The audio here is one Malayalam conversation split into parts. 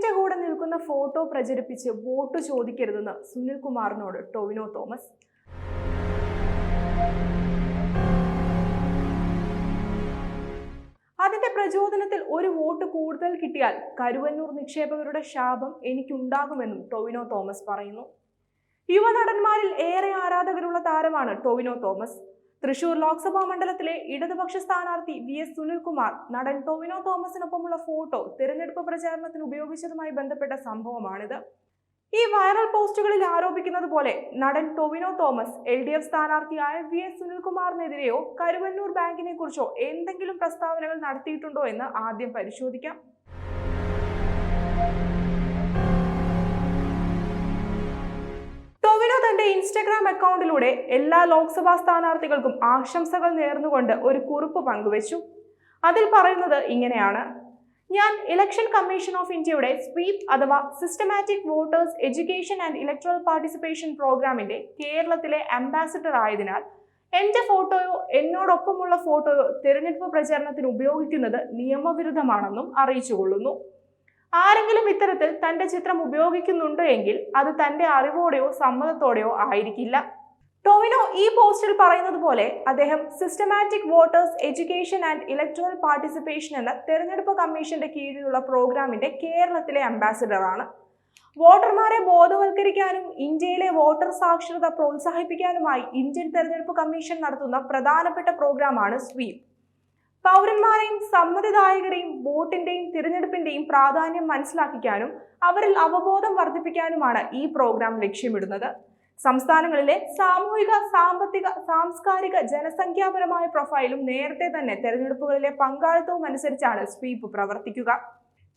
സുനിലിന്റെ കൂടെ നിൽക്കുന്ന ഫോട്ടോ പ്രചരിപ്പിച്ച് വോട്ട് ചോദിക്കരുതെന്ന് സുനിൽ കുമാറിനോട് ടോവിനോ തോമസ്. അതിന്റെ പ്രചോദനത്തിൽ ഒരു വോട്ട് കൂടുതൽ കിട്ടിയാൽ കരുവന്നൂർ നിക്ഷേപകരുടെ ശാപം എനിക്കുണ്ടാകുമെന്നും ടോവിനോ തോമസ് പറയുന്നു. യുവനടന്മാരിൽ ഏറെ ആരാധകരുള്ള താരമാണ് ടോവിനോ തോമസ്. തൃശൂർ ലോക്സഭാ മണ്ഡലത്തിലെ ഇടതുപക്ഷ സ്ഥാനാർത്ഥി വി എസ് സുനിൽകുമാർ നടൻ ടൊവിനോ തോമസിനൊപ്പമുള്ള ഫോട്ടോ തിരഞ്ഞെടുപ്പ് പ്രചാരണത്തിന് ഉപയോഗിച്ചതുമായി ബന്ധപ്പെട്ട സംഭവമാണിത്. ഈ വൈറൽ പോസ്റ്റുകളിൽ ആരോപിക്കുന്നത് പോലെ നടൻ Tovino Thomas L D F സ്ഥാനാർത്ഥിയായ V S സുനിൽകുമാറിനെതിരെയോ കരുവന്നൂർ ബാങ്കിനെ കുറിച്ചോ എന്തെങ്കിലും പ്രസ്താവനകൾ നടത്തിയിട്ടുണ്ടോ എന്ന് ആദ്യം പരിശോധിക്കാം. ഇൻസ്റ്റഗ്രാം അക്കൗണ്ടിലൂടെ എല്ലാ ലോക്സഭാ സ്ഥാനാർത്ഥികൾക്കും ആശംസകൾ നേർന്നുകൊണ്ട് ഒരു കുറിപ്പ് പങ്കുവച്ചു. അതിൽ പറയുന്നത് ഇങ്ങനെയാണ്. ഞാൻ ഇലക്ഷൻ കമ്മീഷൻ ഓഫ് ഇന്ത്യയുടെ സ്വീപ് അഥവാ systematic voters education and electoral participation പ്രോഗ്രാമിന്റെ കേരളത്തിലെ അംബാസിഡർ ആയതിനാൽ എന്റെ ഫോട്ടോയോ എന്നോടൊപ്പമുള്ള ഫോട്ടോയോ തിരഞ്ഞെടുപ്പ് പ്രചാരണത്തിന് ഉപയോഗിക്കുന്നത് നിയമവിരുദ്ധമാണെന്നും അറിയിച്ചുകൊള്ളുന്നു. ആരെങ്കിലും ഇത്തരത്തിൽ തന്റെ ചിത്രം ഉപയോഗിക്കുന്നുണ്ട് എങ്കിൽ അത് തന്റെ അറിവോടെയോ സമ്മതത്തോടെയോ ആയിരിക്കില്ല. ടോവിനോ ഈ പോസ്റ്റിൽ പറയുന്നത് പോലെ അദ്ദേഹം systematic voters education and electoral participation എന്ന തെരഞ്ഞെടുപ്പ് കമ്മീഷന്റെ കീഴിലുള്ള പ്രോഗ്രാമിന്റെ കേരളത്തിലെ അംബാസിഡറാണ് വോട്ടർമാരെ ബോധവൽക്കരിക്കാനും ഇന്ത്യയിലെ വോട്ടർ സാക്ഷരത പ്രോത്സാഹിപ്പിക്കാനുമായി ഇന്ത്യൻ തെരഞ്ഞെടുപ്പ് കമ്മീഷൻ നടത്തുന്ന പ്രധാനപ്പെട്ട പ്രോഗ്രാമാണ് സ്വീപ്. പൗരന്മാരെയും സമ്മതിദായകരെയും വോട്ടിന്റെയും തിരഞ്ഞെടുപ്പിന്റെയും പ്രാധാന്യം മനസ്സിലാക്കിക്കാനും അവരിൽ അവബോധം വർദ്ധിപ്പിക്കാനുമാണ് ഈ പ്രോഗ്രാം ലക്ഷ്യമിടുന്നത്. സംസ്ഥാനങ്ങളിലെ സാമൂഹിക സാമ്പത്തിക സാംസ്കാരിക ജനസംഖ്യാപരമായ പ്രൊഫൈലും നേരത്തെ തന്നെ തെരഞ്ഞെടുപ്പുകളിലെ പങ്കാളിത്തവും അനുസരിച്ചാണ് സ്വീപ് പ്രവർത്തിക്കുക.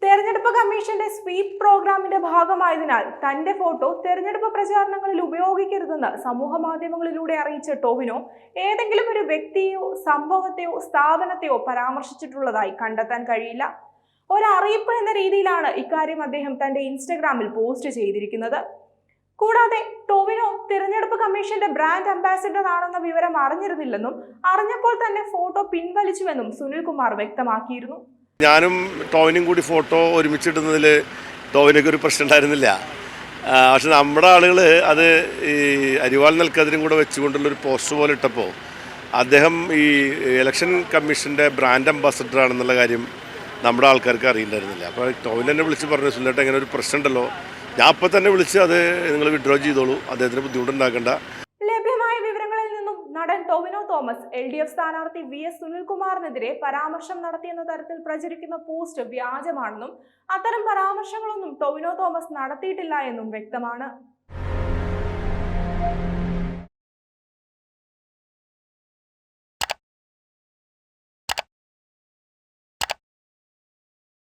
തെരഞ്ഞെടുപ്പ് കമ്മീഷന്റെ സ്വീപ് പ്രോഗ്രാമിന്റെ ഭാഗമായതിനാൽ തന്റെ ഫോട്ടോ തെരഞ്ഞെടുപ്പ് പ്രചാരണങ്ങളിൽ ഉപയോഗിക്കരുതെന്ന് സമൂഹ മാധ്യമങ്ങളിലൂടെ അറിയിച്ച ടോവിനോ ഏതെങ്കിലും ഒരു വ്യക്തിയോ സംഭവത്തെയോ സ്ഥാപനത്തെയോ പരാമർശിച്ചിട്ടുള്ളതായി കണ്ടെത്താൻ കഴിയില്ല. ഒരറിയിപ്പ് എന്ന രീതിയിലാണ് ഇക്കാര്യം അദ്ദേഹം തന്റെ ഇൻസ്റ്റഗ്രാമിൽ പോസ്റ്റ് ചെയ്തിരിക്കുന്നത്. കൂടാതെ ടോവിനോ തിരഞ്ഞെടുപ്പ് കമ്മീഷന്റെ ബ്രാൻഡ് അംബാസിഡർ ആണെന്ന വിവരം അറിഞ്ഞിരുന്നില്ലെന്നും അറിഞ്ഞപ്പോൾ തന്നെ ഫോട്ടോ പിൻവലിച്ചുവെന്നും സുനിൽകുമാർ വ്യക്തമാക്കിയിരുന്നു. ഞാനും ടോവിനും കൂടി ഫോട്ടോ ഒരുമിച്ചിടുന്നതിൽ ടോവിനൊക്കെ ഒരു പ്രശ്നം ഉണ്ടായിരുന്നില്ല. പക്ഷെ നമ്മുടെ ആളുകൾ അത് ഈ അരിവാൾ നെൽക്കതിരും കൂടെ വെച്ചുകൊണ്ടുള്ളൊരു പോസ്റ്റ് പോലെ ഇട്ടപ്പോൾ അദ്ദേഹം ഈ ഇലക്ഷൻ കമ്മീഷന്റെ ബ്രാൻഡ് അംബാസഡർ ആണെന്നുള്ള കാര്യം നമ്മുടെ ആൾക്കാർക്ക് അറിയില്ലായിരുന്നില്ല. അപ്പോൾ ടോവിൻ തന്നെ വിളിച്ച് പറഞ്ഞു സുല്ലേട്ട ഇങ്ങനെ ഒരു പ്രശ്നം ഉണ്ടല്ലോ. ഞാൻ അപ്പം തന്നെ വിളിച്ച് അത് നിങ്ങൾ വിഡ്രോ ചെയ്തോളൂ. അദ്ദേഹത്തിന് ബുദ്ധിമുട്ടുണ്ടാക്കണ്ട ലഭ്യമായ വിവരങ്ങളിൽ നിന്നും നടൻ Tovino Thomas L D F സ്ഥാനാർത്ഥി വി എസ് സുനിൽകുമാറിനെതിരെ പരാമർശം നടത്തിയെന്ന തരത്തിൽ പ്രചരിക്കുന്ന പോസ്റ്റ് വ്യാജമാണെന്നും അത്തരം പരാമർശങ്ങളൊന്നും ടൊവിനോ തോമസ് നടത്തിയിട്ടില്ല എന്നും വ്യക്തമാണ്.